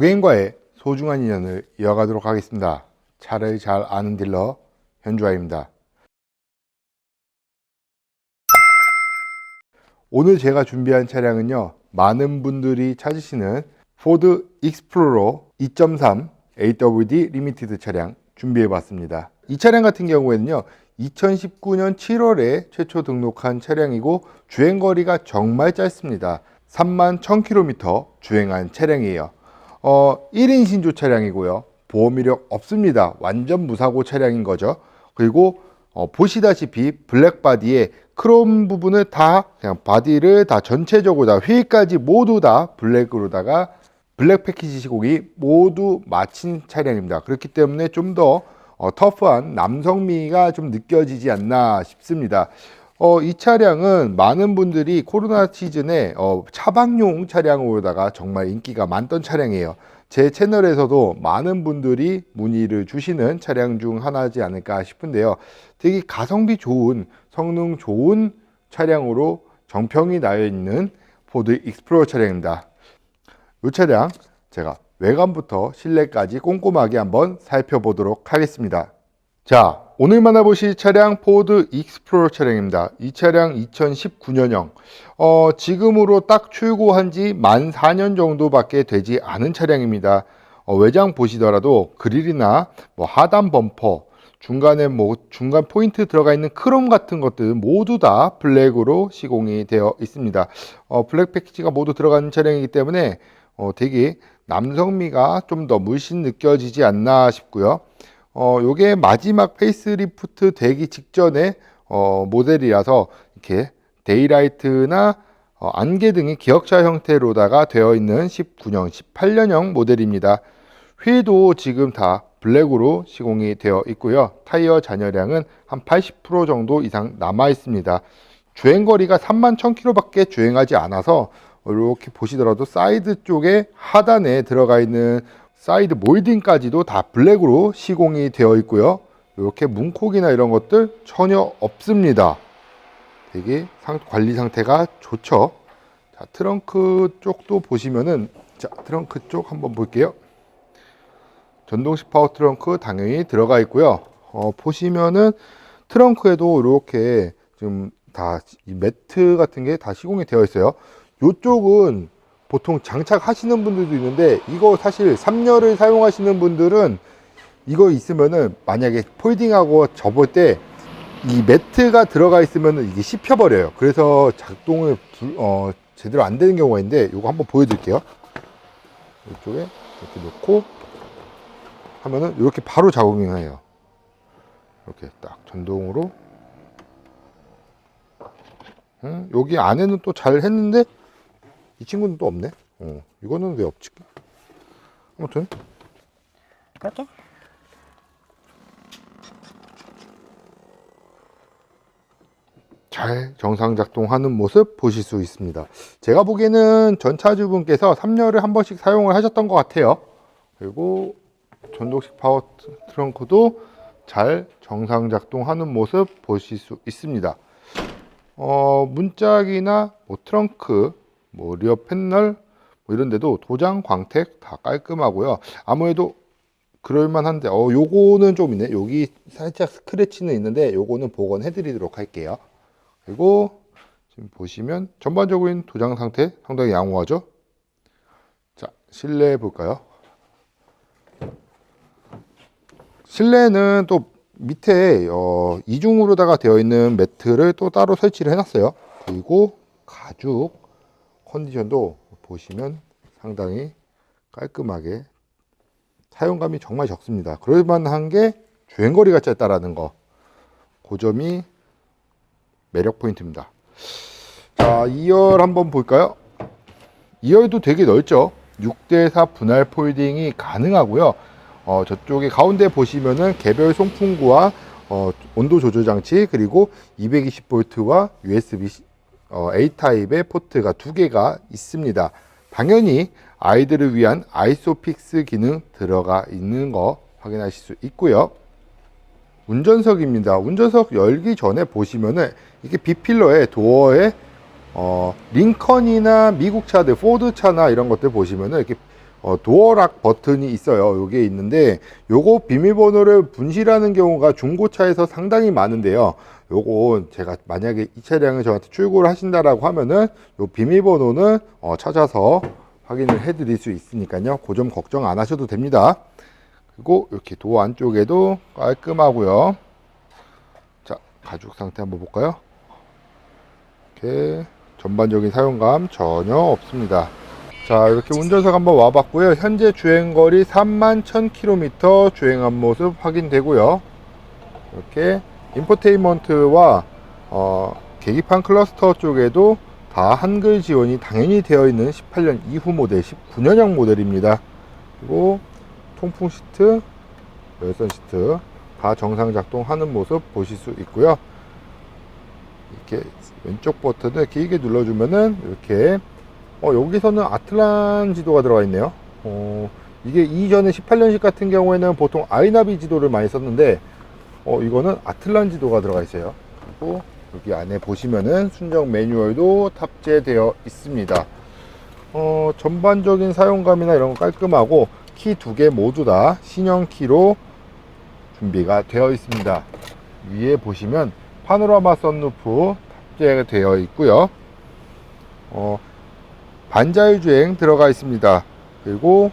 고객님과의 소중한 인연을 이어가도록 하겠습니다. 차를 잘 아는 딜러 현주아입니다. 오늘 제가 준비한 차량은요, 많은 분들이 찾으시는 포드 익스플로러 2.3 AWD 리미티드 차량 준비해 봤습니다. 이 차량 같은 경우에는요, 2019년 7월에 최초 등록한 차량이고 주행거리가 정말 짧습니다. 3만 1000km 주행한 차량이에요. 어, 1인 신조 차량이고요. 보험 이력 없습니다. 완전 무사고 차량인 거죠. 그리고 어, 보시다시피 블랙 바디에 크롬 부분을 다 그냥 바디를 다 전체적으로 다 휠까지 모두 다 블랙으로다가 블랙 패키지 시공이 모두 마친 차량입니다. 그렇기 때문에 좀더 어, 터프한 남성미가 좀 느껴지지 않나 싶습니다. 어, 이 차량은 많은 분들이 코로나 시즌에 어, 차박용 차량으로다가 정말 인기가 많던 차량이에요. 제 채널에서도 많은 분들이 문의를 주시는 차량 중 하나지 않을까 싶은데요. 되게 가성비 좋은, 성능 좋은 차량으로 정평이 나여 있는 포드 익스플로러 차량입니다. 이 차량 제가 외관부터 실내까지 꼼꼼하게 한번 살펴보도록 하겠습니다. 자, 오늘 만나보실 차량 포드 익스플로러 차량입니다. 이 차량 2019년형. 어, 지금으로 딱 출고한 지 만 4년 정도밖에 되지 않은 차량입니다. 어, 외장 보시더라도 그릴이나 뭐 하단 범퍼, 중간에 뭐 중간 포인트 들어가 있는 크롬 같은 것들 모두 다 블랙으로 시공이 되어 있습니다. 어, 블랙 패키지가 모두 들어가는 차량이기 때문에 어, 되게 남성미가 좀 더 물씬 느껴지지 않나 싶고요. 어, 요게 마지막 페이스리프트 되기 직전에 어, 모델이라서 이렇게 데이라이트나 어, 안개 등이 기역자 형태로다가 되어 있는 19년, 18년형 모델입니다. 휠도 지금 다 블랙으로 시공이 되어 있고요. 타이어 잔여량은 한 80% 정도 이상 남아 있습니다. 주행 거리가 3만 1000km밖에 주행하지 않아서 이렇게 보시더라도 사이드 쪽에 하단에 들어가 있는 사이드 몰딩까지도 다 블랙으로 시공이 되어 있고요. 이렇게 문콕이나 이런 것들 전혀 없습니다. 되게 상, 관리 상태가 좋죠. 자, 트렁크 쪽도 보시면은 자, 트렁크 쪽 한번 볼게요. 전동식 파워 트렁크 당연히 들어가 있고요. 어, 보시면은 트렁크에도 이렇게 지금 다이 매트 같은 게 다 시공이 되어 있어요. 이쪽은 보통 장착하시는 분들도 있는데 이거 사실 3열을 사용하시는 분들은 이거 있으면은 만약에 폴딩하고 접을 때 이 매트가 들어가 있으면은 이게 씹혀 버려요. 그래서 작동을 불- 어, 제대로 안 되는 경우가 있는데 이거 한번 보여드릴게요. 이쪽에 이렇게 놓고 하면은 이렇게 바로 작용이 해요. 이렇게 딱 전동으로. 음, 여기 안에는 또 잘 했는데 이 친구는 또 없네. 어, 이거는 왜 없지? 아무튼 그렇게? 잘 정상 작동하는 모습 보실 수 있습니다. 제가 보기에는 전차주분께서 3열을 한 번씩 사용을 하셨던 것 같아요. 그리고 전동식 파워 트- 트렁크도 잘 정상 작동하는 모습 보실 수 있습니다. 어, 문짝이나 뭐 트렁크, 뭐 리어 패널 뭐 이런 데도 도장 광택 다 깔끔하고요. 아무래도 그럴만한데 어 요거는 좀 있네. 여기 살짝 스크래치는 있는데 요거는 복원해 드리도록 할게요. 그리고 지금 보시면 전반적인 도장 상태 상당히 양호하죠. 자, 실내 볼까요? 실내는 또 밑에 어, 이중으로다가 되어 있는 매트를 또 따로 설치를 해놨어요. 그리고 가죽 컨디션도 보시면 상당히 깔끔하게 사용감이 정말 적습니다. 그럴만한 게 주행거리가 짧다라는 거. 그 점이 매력 포인트입니다. 자, 2열 한번 볼까요? 2열도 되게 넓죠. 6대4 분할 폴딩이 가능하고요. 어, 저쪽에 가운데 보시면은 개별 송풍구와 어, 온도 조절 장치 그리고 220V와 USB 어, A 타입의 포트가 두 개가 있습니다. 당연히 아이들을 위한 아이소픽스 기능 들어가 있는 거 확인하실 수 있고요. 운전석입니다. 운전석 열기 전에 보시면은 이게 비필러에 도어에 어, 링컨이나 미국 차들, 포드 차나 이런 것들 보시면은 이렇게 어, 도어락 버튼이 있어요. 요게 있는데 요거 비밀번호를 분실하는 경우가 중고차에서 상당히 많은데요. 요거 제가 만약에 이 차량을 저한테 출고를 하신다라고 하면은 요 비밀번호는 어, 찾아서 확인을 해 드릴 수 있으니까요. 그 점 걱정 안 하셔도 됩니다. 그리고 이렇게 도어 안쪽에도 깔끔하고요. 자, 가죽 상태 한번 볼까요? 이렇게 전반적인 사용감 전혀 없습니다. 자, 이렇게 운전석 한번 와봤고요. 현재 주행거리 3만 1000km 주행한 모습 확인되고요. 이렇게 인포테인먼트와 어, 계기판 클러스터 쪽에도 다 한글 지원이 당연히 되어 있는 18년 이후 모델, 19년형 모델입니다. 그리고 통풍 시트, 열선 시트 다 정상 작동하는 모습 보실 수 있고요. 이렇게 왼쪽 버튼을 길게 눌러주면은 이렇게 어, 여기서는 아틀란 지도가 들어가 있네요. 어, 이게 이전에 18년식 같은 경우에는 보통 아이나비 지도를 많이 썼는데 어, 이거는 아틀란 지도가 들어가 있어요. 그리고 여기 안에 보시면은 순정 매뉴얼도 탑재되어 있습니다. 어, 전반적인 사용감이나 이런 거 깔끔하고 키 두 개 모두 다 신형 키로 준비가 되어 있습니다. 위에 보시면 파노라마 선루프 탑재되어 있고요. 어, 반자율 주행 들어가 있습니다. 그리고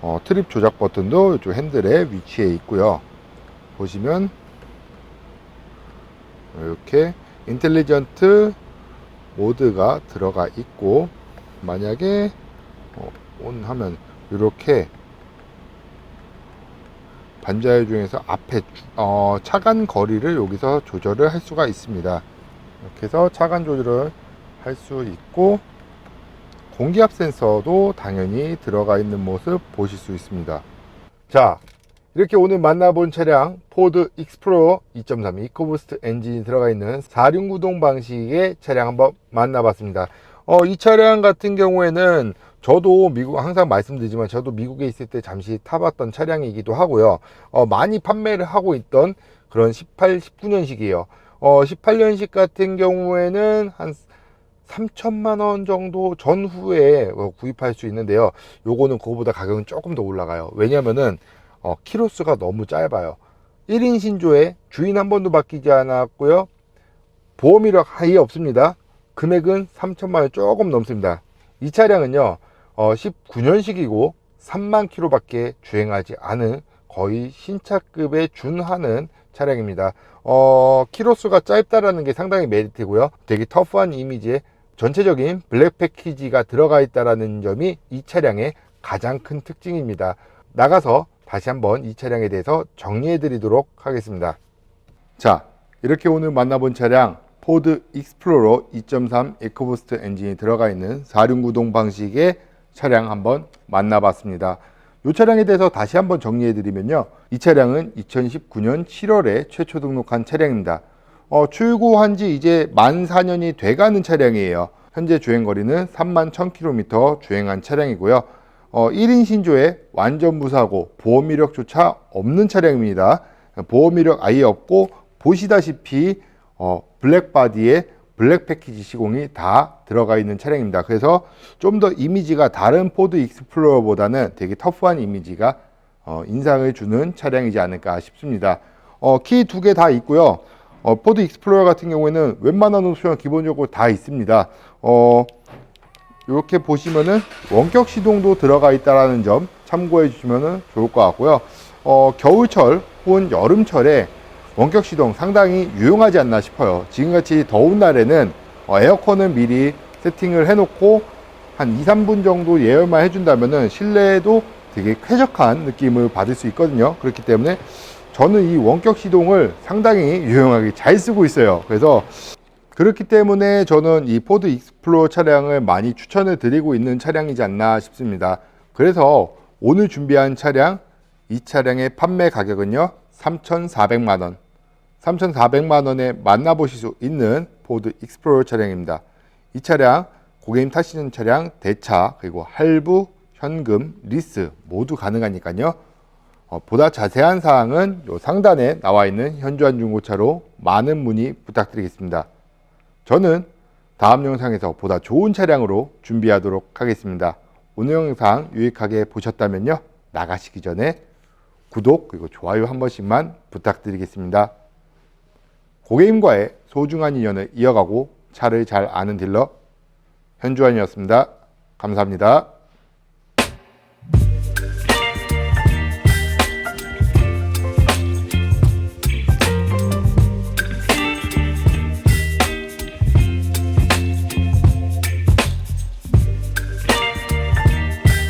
어, 트립 조작 버튼도 이쪽 핸들에 위치해 있고요. 보시면 이렇게 인텔리전트 모드가 들어가 있고 만약에 어, 온 하면 이렇게 반자율 중에서 앞에 주- 어, 차간 거리를 여기서 조절을 할 수가 있습니다. 이렇게 해서 차간 조절을 할 수 있고 공기압 센서도 당연히 들어가 있는 모습 보실 수 있습니다. 자, 이렇게 오늘 만나본 차량 포드 익스플로러 2.3 이코부스트 엔진이 들어가 있는 4륜구동 방식의 차량 한번 만나봤습니다. 어, 이 차량 같은 경우에는 저도 미국 항상 말씀드리지만 저도 미국에 있을 때 잠시 타봤던 차량이기도 하고요. 어, 많이 판매를 하고 있던 그런 18, 19년식이에요. 어, 18년식 같은 경우에는 한 3천만 원 정도 전후에 어, 구입할 수 있는데요. 요거는 그거보다 가격은 조금 더 올라가요. 왜냐면은 어, 키로수가 너무 짧아요. 1인 신조에 주인 한 번도 바뀌지 않았고요. 보험 이력 아예 없습니다. 금액은 3천만 원 조금 넘습니다. 이 차량은요, 어, 19년식이고 3만 킬로 밖에 주행하지 않은 거의 신차급에 준하는 차량입니다. 어, 키로수가 짧다라는 게 상당히 메리트고요. 되게 터프한 이미지에 전체적인 블랙 패키지가 들어가 있다라는 점이 이 차량의 가장 큰 특징입니다. 나가서 다시 한번 이 차량에 대해서 정리해 드리도록 하겠습니다. 자, 이렇게 오늘 만나본 차량 포드 익스플로러 2.3 에코부스트 엔진이 들어가 있는 4륜 구동 방식의 차량 한번 만나봤습니다. 이 차량에 대해서 다시 한번 정리해 드리면요. 이 차량은 2019년 7월에 최초 등록한 차량입니다. 어, 출고한 지 이제 만 4년이 돼가는 차량이에요. 현재 주행거리는 3만 1000km 주행한 차량이고요. 어, 1인 신조에 완전 무사고 보험 이력조차 없는 차량입니다. 보험 이력 아예 없고 보시다시피 어, 블랙 바디에 블랙 패키지 시공이 다 들어가 있는 차량입니다. 그래서 좀 더 이미지가 다른 포드 익스플로러보다는 되게 터프한 이미지가 어, 인상을 주는 차량이지 않을까 싶습니다. 어, 키 두 개 다 있고요. 어, 포드 익스플로러 같은 경우에는 웬만한 옵션 기본적으로 다 있습니다. 어, 이렇게 보시면은 원격 시동도 들어가 있다라는 점 참고해 주시면 좋을 것 같고요. 어, 겨울철 혹은 여름철에 원격 시동 상당히 유용하지 않나 싶어요. 지금같이 더운 날에는 어, 에어컨을 미리 세팅을 해놓고 한 2, 3분 정도 예열만 해준다면은 실내에도 되게 쾌적한 느낌을 받을 수 있거든요. 그렇기 때문에 저는 이 원격 시동을 상당히 유용하게 잘 쓰고 있어요. 그래서 그렇기 때문에 저는 이 포드 익스플로러 차량을 많이 추천을 드리고 있는 차량이지 않나 싶습니다. 그래서 오늘 준비한 차량, 이 차량의 판매 가격은요, 3,400만 원. 3,400만 원에 만나보실 수 있는 포드 익스플로러 차량입니다. 이 차량, 고객님 타시는 차량, 대차, 그리고 할부, 현금, 리스 모두 가능하니까요. 어, 보다 자세한 사항은 요 상단에 나와 있는 현주한 중고차로 많은 문의 부탁드리겠습니다. 저는 다음 영상에서 보다 좋은 차량으로 준비하도록 하겠습니다. 오늘 영상 유익하게 보셨다면요. 나가시기 전에 구독 그리고 좋아요 한 번씩만 부탁드리겠습니다. 고객님과의 소중한 인연을 이어가고 차를 잘 아는 딜러 현주환이었습니다. 감사합니다.